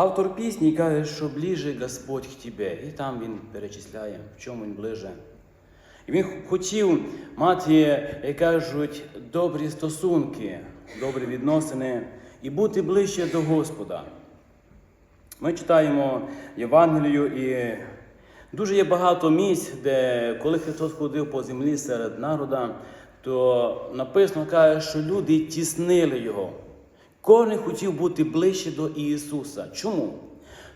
Автор пісні каже, що ближе Господь к тебе. І там він перечисляє, в чому він ближе. І він хотів мати, як кажуть, добрі стосунки, добрі відносини і бути ближче до Господа. Ми читаємо Євангелію і дуже є багато місць, де коли Христос ходив по землі серед народа, то написано каже, що люди тіснили його. Кожен хотів бути ближче до Ісуса. Чому?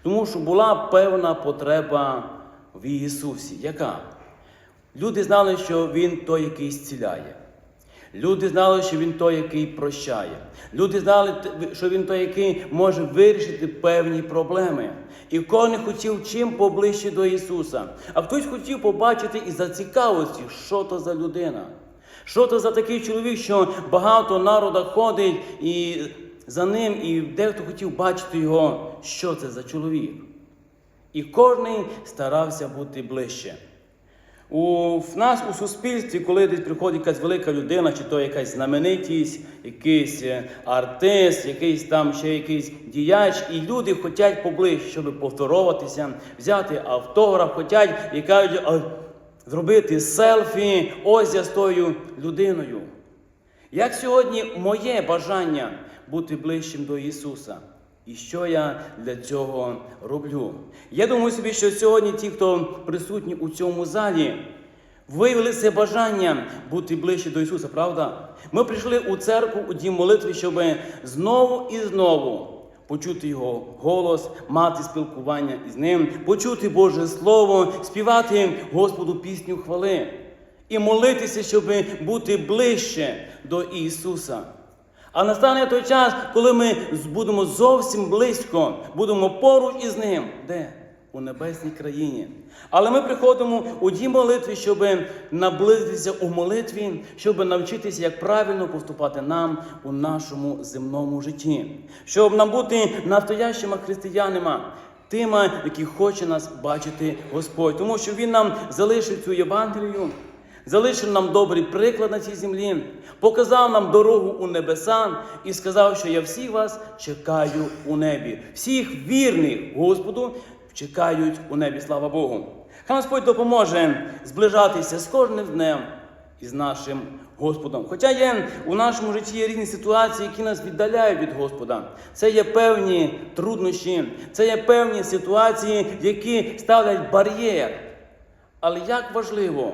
Тому що була певна потреба в Ісусі. Яка? Люди знали, що Він той, який зціляє. Люди знали, що він той, який прощає. Люди знали, що він той, який може вирішити певні проблеми. І кожен хотів чим поближче до Ісуса. А хтось хотів побачити і зацікавості, що то за людина. Що то за такий чоловік, що багато народа ходить і за ним, і дехто хотів бачити його, що це за чоловік. І кожен старався бути ближче. У в нас у суспільстві, коли десь приходить якась велика людина, чи то якась знаменитість, якийсь е, артист, якийсь там ще якийсь діяч, і люди хочуть поближче, щоб повторовуватися, взяти автограф, хочуть і кажуть, «А, зробити селфі, ось я з тою людиною. Як сьогодні моє бажання бути ближчим до Ісуса? І що я для цього роблю? Я думаю собі, що сьогодні ті, хто присутні у цьому залі, виявили це бажання бути ближче до Ісуса, правда? Ми прийшли у церкву у дім молитви, щоб знову і знову почути Його голос, мати спілкування із Ним, почути Боже Слово, співати Господу пісню хвали і молитися, щоб бути ближче до Ісуса. А настане той час, коли ми будемо зовсім близько, будемо поруч із Ним. Де? У небесній країні. Але ми приходимо у дім молитви, щоб наблизитися у молитві, щоб навчитися, як правильно поступати нам у нашому земному житті, щоб нам бути настоящими християнами, тими, які хоче нас бачити Господь, тому що Він нам залишив цю Євангелію. Залишив нам добрий приклад на цій землі, показав нам дорогу у небеса і сказав, що я всіх вас чекаю у небі. Всіх вірних Господу чекають у небі. Слава Богу. Хай Господь допоможе зближатися з кожним днем із нашим Господом. Хоча є у нашому житті є різні ситуації, які нас віддаляють від Господа. Це є певні труднощі, це є певні ситуації, які ставлять бар'єр. Але як важливо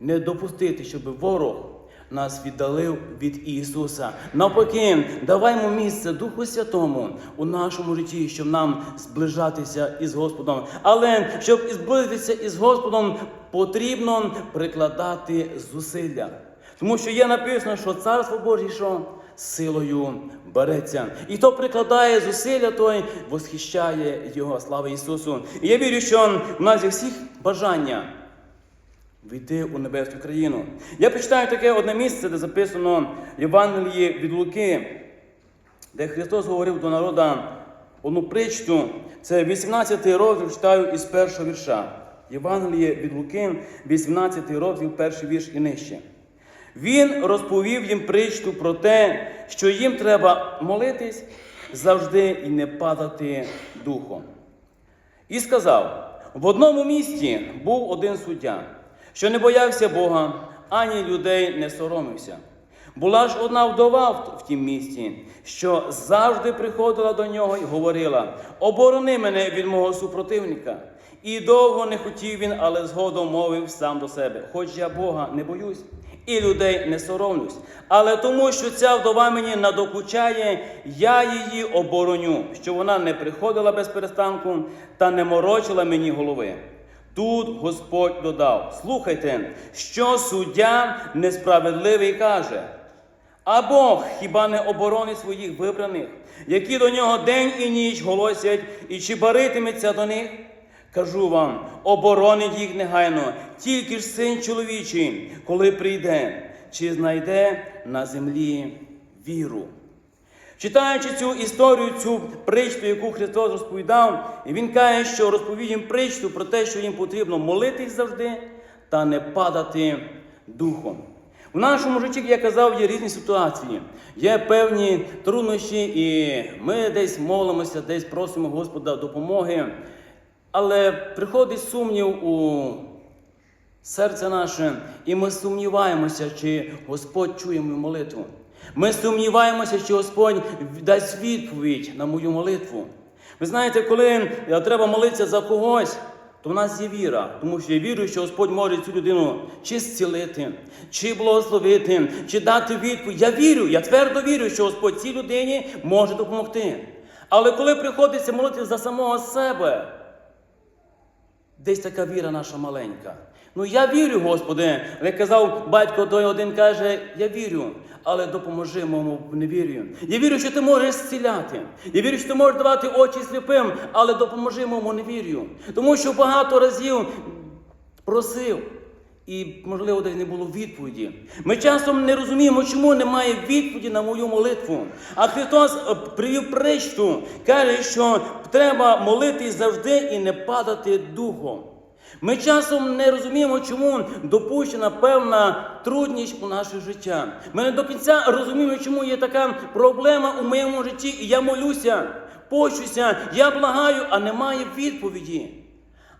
не допустити, щоб ворог нас віддалив від Ісуса. Навпаки, даваймо місце Духу Святому у нашому житті, щоб нам зближатися із Господом. Але щоб зблизитися із Господом, потрібно прикладати зусилля. Тому що є написано, що Царство Боже що силою береться. І хто прикладає зусилля, той восхищає Його. Слава Ісусу. І я вірю, що в нас є всіх бажання війти у небесну країну. Я почитаю таке одне місце, де записано Євангелії від Луки, де Христос говорив до народа одну притчу. Це 18 розділ, читаю із першого вірша. Євангеліє від Луки, 18 розділ, перший вірш і нижче. Він розповів їм притчу про те, що їм треба молитись завжди і не падати духом. І сказав: в одному місті був один суддя, що не боявся Бога, ані людей не соромився. Була ж одна вдова в тім місті, що завжди приходила до нього і говорила: оборони мене від мого супротивника. І довго не хотів він, але згодом мовив сам до себе: Хоч я Бога не боюсь, і людей не соромлюсь. Але тому, що ця вдова мені надокучає, я її обороню, що вона не приходила без перестанку та не морочила мені голови. Тут Господь додав: слухайте, що суддя несправедливий каже. А Бог хіба не оборонить своїх вибраних, які до нього день і ніч голосять, і чи баритиметься до них? Кажу вам, оборонить їх негайно, тільки ж син чоловічий, коли прийде, чи знайде на землі віру. Читаючи цю історію, цю притчу, яку Христос розповідав, і Він каже, що розповів їм притчу про те, що їм потрібно молитись завжди та не падати духом. В нашому житті, як я казав, є різні ситуації, є певні труднощі, і ми десь молимося, десь просимо Господа допомоги. Але приходить сумнів у серце наше, і ми сумніваємося, чи Господь чує мою молитву. Ми сумніваємося, чи Господь дасть відповідь на мою молитву. Ви знаєте, коли е, треба молитися за когось, то в нас є віра, тому що я вірю, що Господь може цю людину чи зцілити, чи благословити, чи дати відповідь. Я вірю, я твердо вірю, що Господь цій людині може допомогти. Але коли приходиться молитися за самого себе, Десь така віра наша маленька. Ну я вірю, Господи. Як казав батько, той один каже, я вірю, але допоможи моєму невір'ю. Я вірю, що ти можеш зціляти. Я вірю, що ти можеш давати очі сліпим, але допоможи моєму невір'ю. Тому що багато разів просив. І, можливо, десь не було відповіді. Ми часом не розуміємо, чому немає відповіді на мою молитву. А Христос е, привів притчу, каже, що треба молитись завжди і не падати духом. Ми часом не розуміємо, чому допущена певна трудність у наше життя. Ми не до кінця розуміємо, чому є така проблема у моєму житті, і я молюся, пощуся, я благаю, а немає відповіді.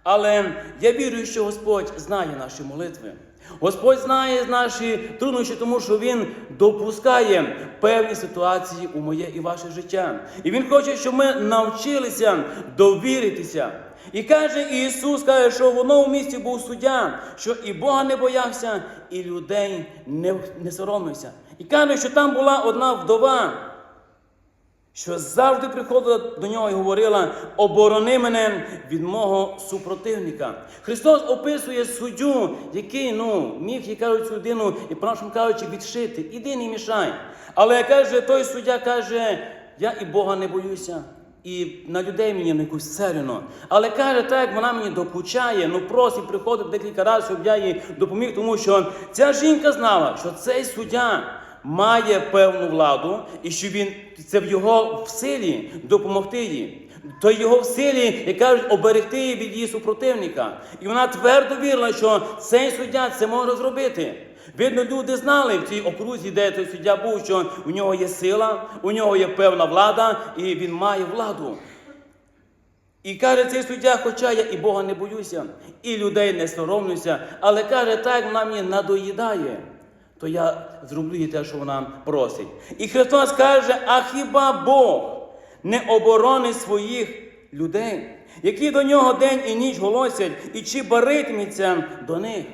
Але я вірю, що Господь знає наші молитви. Господь знає наші труднощі, тому що Він допускає певні ситуації у моє і ваше життя. І Він хоче, щоб ми навчилися довіритися. І каже Ісус, каже, що в одному місці був суддя, що і Бога не боявся, і людей не, не соромився. І каже, що там була одна вдова що завжди приходила до нього і говорила: оборони мене від мого супротивника. Христос описує суддю, який ну, міг, як кажуть, людину, і по-нашому кажучи, відшити. Іди не мішай. Але каже, той суддя каже, я і Бога не боюся. І на людей мені не якусь царюно. Але каже, так як вона мені докучає, ну просить приходить декілька разів, щоб я їй допоміг, тому що ця жінка знала, що цей суддя має певну владу, і що він це в його в силі допомогти їй. То його в силі, як кажуть, оберегти її від її супротивника. І вона твердо вірила, що цей суддя це може зробити. Видно, люди знали в цій окрузі, де той суддя був, що у нього є сила, у нього є певна влада, і він має владу. І каже цей суддя, хоча я і Бога не боюся, і людей не соромлюся, але каже, так вона мені надоїдає, то я зроблю їй те, що вона просить. І Христос каже: а хіба Бог не оборонить своїх людей, які до нього день і ніч голосять, і чи баритиметься до них?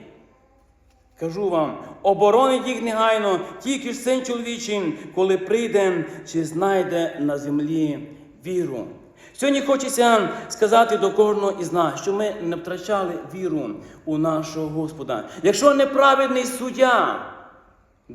Кажу вам, оборонить їх негайно, тільки ж син чоловічий, коли прийде, чи знайде на землі віру. Сьогодні хочеться сказати до кожного із нас, що ми не втрачали віру у нашого Господа. Якщо неправедний суддя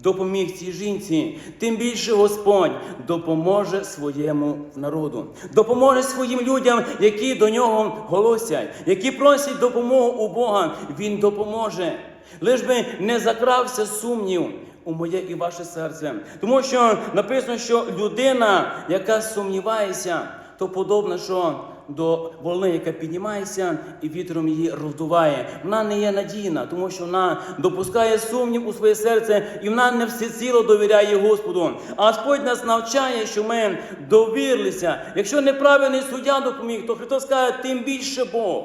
допоміг цій жінці, тим більше Господь допоможе своєму народу, допоможе своїм людям, які до нього голосять, які просять допомогу у Бога. Він допоможе. Лиш би не закрався сумнів у моє і ваше серце. Тому що написано, що людина, яка сумнівається, то подобно, що до волни, яка піднімається, і вітром її роздуває. Вона не є надійна, тому що вона допускає сумнів у своє серце, і вона не всеціло довіряє Господу. А Господь нас навчає, що ми довірлися. Якщо неправильний суддя допоміг, то Христос каже, тим більше Бог.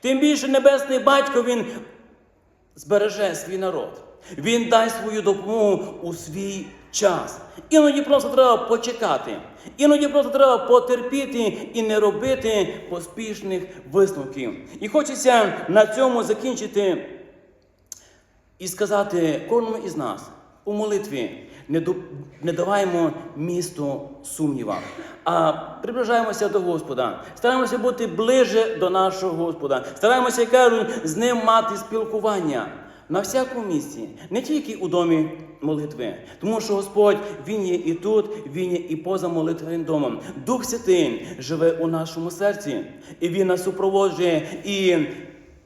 Тим більше Небесний Батько Він збереже свій народ. Він дасть свою допомогу у свій час. Іноді просто треба почекати. Іноді просто треба потерпіти і не робити поспішних висновків. І хочеться на цьому закінчити і сказати кожному із нас у молитві не, до, не даваємо місту сумнівам, а приближаємося до Господа, стараємося бути ближе до нашого Господа, стараємося, кажуть, з ним мати спілкування на всякому місці, не тільки у домі молитви, тому що Господь Він є і тут, Він є і поза молитвеним домом. Дух Святий живе у нашому серці, і Він нас супроводжує, і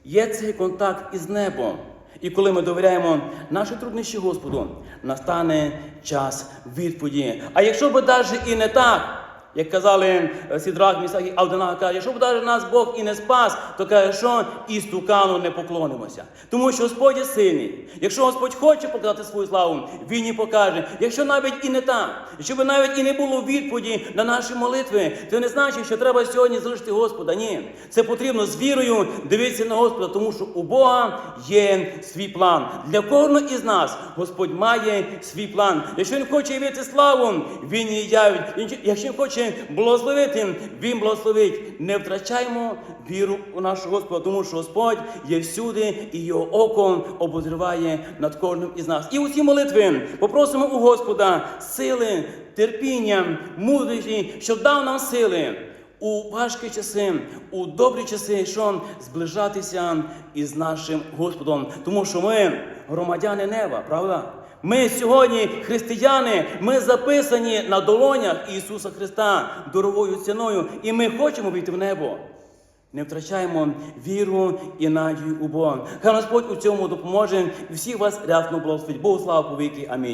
є цей контакт із небом. І коли ми довіряємо наші труднощі Господу, настане час відповіді. А якщо би навіть і не так, Як казали е, Сідрах, Місах і Авдонага, каже, якщо б даже нас Бог і не спас, то каже, що і стукану не поклонимося. Тому що Господь є сильний. Якщо Господь хоче показати свою славу, Він і покаже. Якщо навіть і не так, якщо б навіть і не було відповіді на наші молитви, це не значить, що треба сьогодні залишити Господа. Ні, це потрібно з вірою дивитися на Господа, тому що у Бога є свій план. Для кожного із нас Господь має свій план. Якщо він хоче явити славу, він її явить. Якщо він хоче благословити, він благословить. Не втрачаймо віру у нашого Господа, тому що Господь є всюди, і його око обозриває над кожним із нас. І у ці молитви попросимо у Господа сили, терпіння, мудрості, щоб дав нам сили. У важкі часи, у добрі часи, що зближатися із нашим Господом, тому що ми громадяни неба, правда? Ми сьогодні християни, ми записані на долонях Ісуса Христа дорогою ціною, і ми хочемо війти в небо. Не втрачаємо віру і надію у Бога. Хай Господь у цьому допоможе всіх вас рясно благословить. Богу слава повіки. Амінь.